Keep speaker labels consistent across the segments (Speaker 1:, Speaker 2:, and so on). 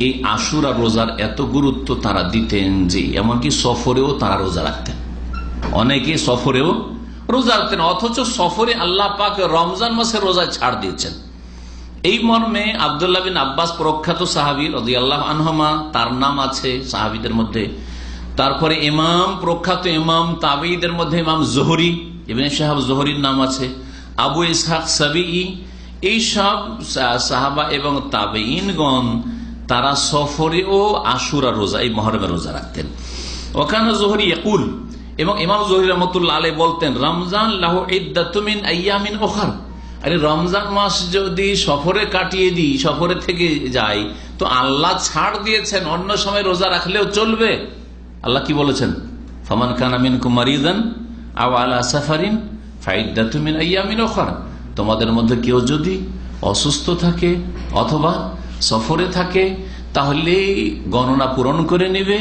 Speaker 1: এই রোজা রোজা রমজান মাসে রোজায় ছাড় দিয়েছেন। এই মর্মে আবদুল্লাহ বিন আব্বাস প্রখ্যাত সাহাবি আল্লাহ আনহমা, তার নাম আছে সাহাবিদের মধ্যে। তারপরে ইমাম, প্রখ্যাত ইমাম তাবেইদের মধ্যে ইমাম জোহরি, ইবিন জোহরির নাম আছে। আবু ইসহাক সাবি এই সব সাহাবা এবং তাবেইনগণ তারা সফরে ও আশুরা রোজা এই মহরমের রোজা রাখতেন। ওখানে জোহরি একুল এবং ইমাম জহির রহমতুল্লাহ আলী বলতেন, রমজান লাহ ইদ্দাতুমিন আয়ামিন ওখার আরে, রমজান মাস যদি সফরে কাটিয়ে দিই, সফরে থেকে যাই, তো আল্লাহ ছাড় দিয়েছেন, অন্য সময় রোজা রাখলেও চলবে। আল্লাহ কি বলেছেন? ফমান খান আমিন কুমারিদান আও আলা সাফারিন ফাইদাতুমিন আয়ামিন ওখার তোমাদের মধ্যে কেউ যদি অসুস্থ থাকে অথবা সফরে থাকে তাহলে গণনা পূরণ করে নেবে।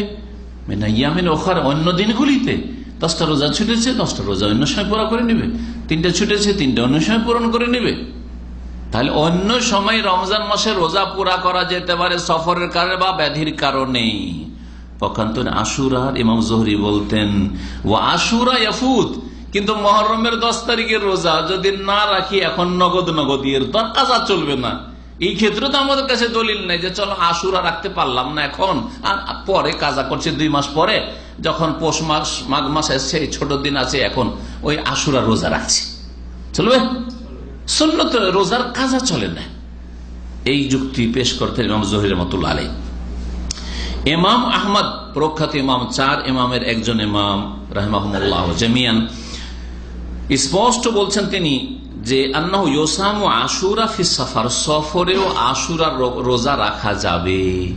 Speaker 1: ইয়ামিন ওখার অন্য দিনগুলিতে দশটা রোজা ছুটেছে, দশটা রোজা অন্য সময় পুরা করে নেবে। তিনটা ছুটেছে, তিনটা অন্য সময় পূরণ করে নেবে। তাহলে অন্য সময় রমজান মাসে রোজা পুরা করা যেতে পারে সফরের কারণে বা ব্যাধির কারণে পক্ষান্তরে আশুরার ইমাম জহরি বলতেন ও আশুরা ইয়াফুত কিন্তু মহরমের দশ তারিখের রোজা যদি না রাখি, এখন নগদ নগদিয়ের তো কাজা চলবে না। এই ক্ষেত্রে তো আমাদের কাছে দলিল নেই যে, চলো আশুরা রাখতে পারলাম না এখন। আর পরে কাজা করছে দুই মাস পরে, যখন পৌষ মাস, মাঘ মাস এসছে ছোট দিন আছে এখন, ওই আশুরা রোজা রাখছি। চলবে? সুন্নত, রোজার কাজা চলে না। এই যুক্তি পেশ করতে ইমাম জহির রহমতুল্লাহ আলাই ইমাম আহমদ, প্রখ্যাত ইমাম চার, ইমামের একজন ইমাম, রাহমাহমুল্লাহ, জামিয়ান। স্পষ্ট বলছেন তিনি যে আন্না ইয়োসাম আশুরা ফি সফর, সফরেও আশুরা রোজা রাখা যাবে।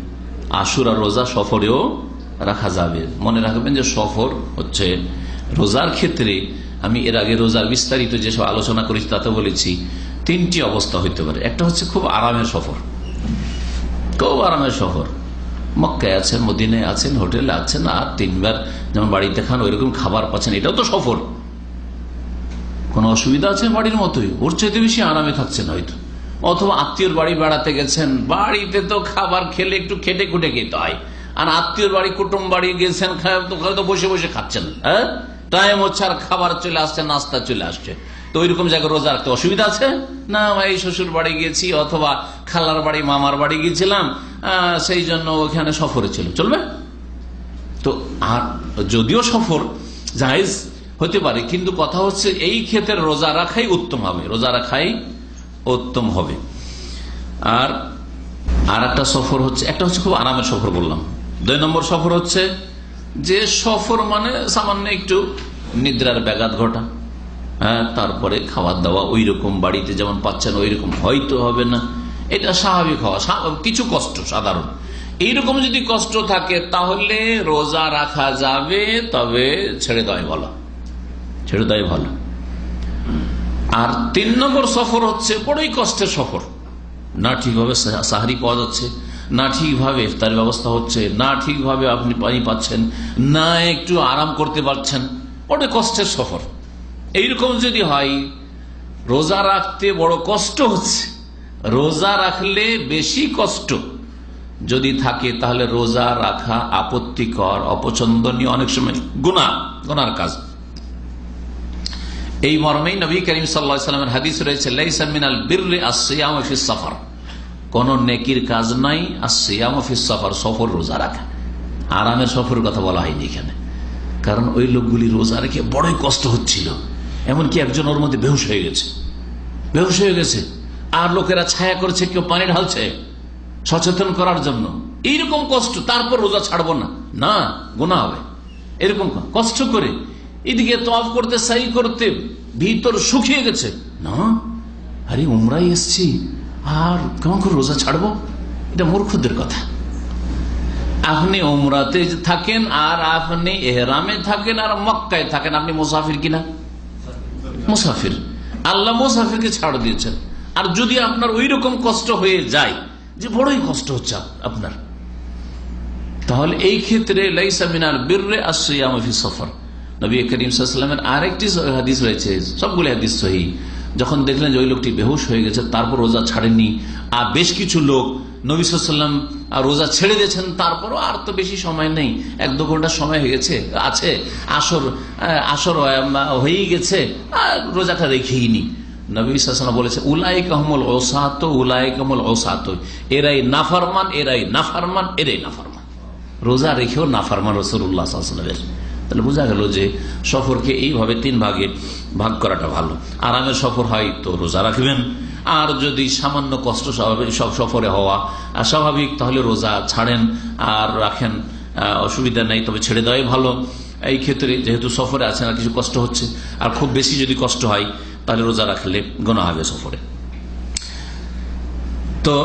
Speaker 1: আশুরা রোজা সফরেও রাখা যাবে। মনে রাখবেন যে সফর হচ্ছে রোজার ক্ষেত্রে, আমি এর আগে রোজার বিস্তারিত যেসব আলোচনা করেছি তাতে বলেছি, তিনটি অবস্থা হইতে পারে। একটা হচ্ছে খুব আরামের সফর। খুব আরামের সফর। মক্কায় আছেন, মদিনায় আছেন, হোটেলে আছেন, আর তিনবার যেমন বাড়িতে খান, ওইরকম খাবার পাচ্ছেন, এটাও তো সফর। কোনো অসুবিধা আছে? বাড়ির মতোই। ওর চাইতে বেশি আরামে থাকছেন হয়তো। অথবা আত্মীয়র বাড়ি বেড়াতে গেছেন। বাড়িতে তো খাবার খেলে একটু খেটে খুটে খেতে হয়। আর আত্মীয়র বাড়ি, কুটুম বাড়ি গেছেন তো বসে বসে খাচ্ছেন। হ্যাঁ? টাইম হচ্ছে আর খাবার চলে আসছে, নাস্তা চলে আসছে। তো ওইরকম জায়গায় রোজা রাখতে অসুবিধা আছে? না, ভাই, শ্বশুর বাড়ি গেছি অথবা খালার বাড়ি, মামার বাড়ি গিয়েছিলাম সেই জন্য ওখানে সফরে ছিল চলবে? তো আর যদিও সফর জাহেজ হতে পারে, কিন্তু কথা হচ্ছে এই ক্ষেত্রে রোজা রাখাই উত্তম হবে। রোজা রাখাই উত্তম হবে। আর আর একটা সফর হচ্ছে, একটা হচ্ছে খুব আরামের সফর বললাম। দুই নম্বর সফর হচ্ছে যে সফর মানে সামান্য একটু নিদ্রার ব্যাঘাত ঘটা। হ্যাঁ তারপরে খাবার দাওয়া ওই রকম বাড়িতে যেমন পাচ্ছেন ওই রকম হয়তো হবে না। এটা স্বাভাবিক হওয়া কিছু কষ্ট সাধারণ। এইরকম যদি কষ্ট থাকে, তাহলে রোজা রাখা যাবে, তবে ছেড়ে দেওয়াই ভালো ছেড়ে দেওয়াই ভালো। আর তিন নম্বর সফর হচ্ছে বড়ই কষ্টের সফর। না ঠিকভাবে সাহারি পাওয়া যাচ্ছে, না ঠিকভাবে ইফতার ব্যবস্থা হচ্ছে, না ঠিকভাবে আপনি পানি পাচ্ছেন, না একটু আরাম করতে পারছেন বড় কষ্টের সফর। এইরকম যদি হয়, রোজা রাখতে বড় কষ্ট হচ্ছে। রোজা রাখলে বেশি কষ্ট। যদি থাকে তাহলে রোজা রাখা আপত্তিকর, অপছন্দনীয় অনেক সময় গুণা গুনার কাজ। এই মর্মেই নবী করিম সাল্লামের হাদিস রয়েছে সফর। কোন নেকির কাজ নাই আসিয়াম সফর সফর রোজা রাখা। আরামের সফরের কথা বলা হয়নি এখানে। কারণ ওই লোকগুলি রোজা রেখে বড়ই কষ্ট হচ্ছিল। এমনকি একজন ওর মধ্যে বেহুশ হয়ে গেছে। বেহুশ হয়ে গেছে। আর লোকেরা ছায়া করছে, কেউ পানি ঢালছে। সচেতন করার জন্য। এইরকম কষ্ট, তারপর রোজা ছাড়বো না। না গোনা হবে। এরকম কষ্ট করে। এদিকে তফ করতে সাই করতে ভিতর শুকিয়ে গেছে। না, আরে উমরাই এসছি। আর কেমন করে রোজা ছাড়বো? এটা মূর্খদের কথা। আপনি উমরাতে থাকেন আর আপনি এহরামে থাকেন আর মক্কায় থাকেন। আপনি মুসাফির কিনা? মুসাফির। আল্লাহ মুসাফিরকে ছাড় দিয়েছেন। আর যদি আপনার ওই রকম কষ্ট হয়ে যায়, যে বড়ই কষ্ট হচ্ছে আপনার। তাহলে এই ক্ষেত্রে লাইসামিনার বীররে আসিয়ামফি সফর। নবী করিম সাল্লামের আরেকটি হাদিস রয়েছে, সবগুলি হাদিস সহি। যখন দেখলেন যে ওই লোকটি বেহুশ হয়ে গেছে, তারপর রোজা ছাড়েননি, আর বেশ কিছু লোক নবী সাল্লাম আর রোজা ছেড়ে দিয়েছেন, তারপরও আর তো বেশি সময় নেই। এক দু ঘণ্টা সময় হয়ে গেছে, আছে, আসর আসর হয়েই গেছে, আর রোজাটা রেখেই নি নবী সাল্লাম বলেছে উলাই কাহমল ওসাত উলাই কাহমল ওসাত এরাই নাফারমান এরাই নাফারমান এরাই নাফারমান। রোজা রেখেও নাফারমান রসুল্লাহ সাল্লামের তাহলে বোঝা গেল যে সফরকে এইভাবে তিন ভাগে ভাগ করাটা ভালো। আরামের সফর হয় তো রোজা রাখবেন। আর যদি সামান্য কষ্ট স্বাভাবিক সব সফরে হওয়া স্বাভাবিক, তাহলে রোজা ছাড়েন আর রাখেন অসুবিধা নেই, তবে ছেড়ে দেওয়াই ভালো। এই ক্ষেত্রে যেহেতু সফরে আছেন, আর কিছু কষ্ট হচ্ছে, আর খুব বেশি যদি কষ্ট হয়, তাহলে রোজা রাখলে গোনা হবে সফরে। তো